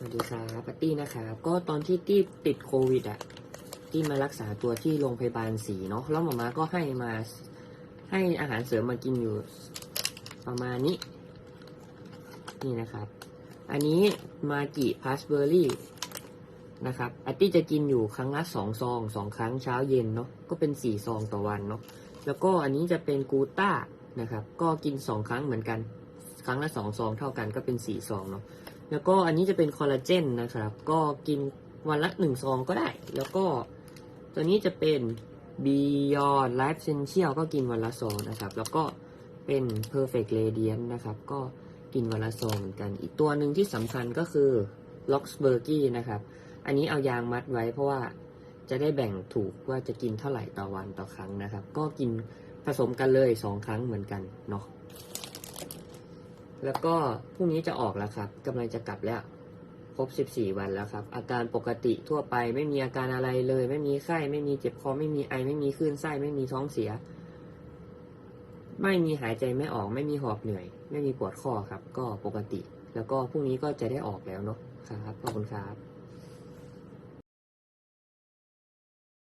สวัสดีครับปาร์ตี้นะครับก็ตอนที่ตี้ติดโควิดอะตี้มารักษาตัวที่โรงพยาบาลสีเนาะแล้วหมอมาก็ให้มาให้อาหารเสริมมากินอยู่ประมาณนี้ นี่นะครับ อันนี้มากิพาสเบอร์รี่นะครับอาร์ตี้จะกินอยู่ครั้งละสองซองสองครั้งเช้าเย็นเนาะก็เป็นสี่ซองต่อวันเนาะแล้วก็อันนี้จะเป็นกูต้านะครับ ก็กินสองครั้งเหมือนกัน ครั้งละสองซองเท่ากันก็เป็นสี่ซองเนาะ แล้วก็อันนี้จะเป็นคอลลาเจนนะครับ ก็กินวันละหนึ่งซองก็ได้ แล้วก็ตัวนี้จะเป็น Beyond Life Essential ก็กินวันละซองนะครับ แล้วก็เป็น Perfect Radiant นะครับ ก็กินวันละซองเหมือนกัน อีกตัวหนึ่งที่สำคัญก็คือ l o x b e r g y นะครับ อันนี้เอายางมัดไว้เพราะว่าจะได้แบ่งถูกว่าจะกินเท่าไหร่ต่อวันต่อครั้งนะครับ ก็กินผสมกันเลยสองครั้งเหมือนกันเนาะ แล้วก็พรุ่งนี้จะออกแล้วครับกำลังจะกลับแล้วครบ 14 วันแล้วครับ อาการปกติทั่วไปไม่มีอาการอะไรเลย ไม่มีไข้ ไม่มีเจ็บคอ ไม่มีไอ ไม่มีคลื่นไส้ ไม่มีท้องเสีย ไม่มีหายใจไม่ออก ไม่มีหอบเหนื่อย ไม่มีปวดข้อครับ ก็ปกติ แล้วก็พรุ่งนี้ก็จะได้ออกแล้วเนาะ ครับ ขอบคุณครับ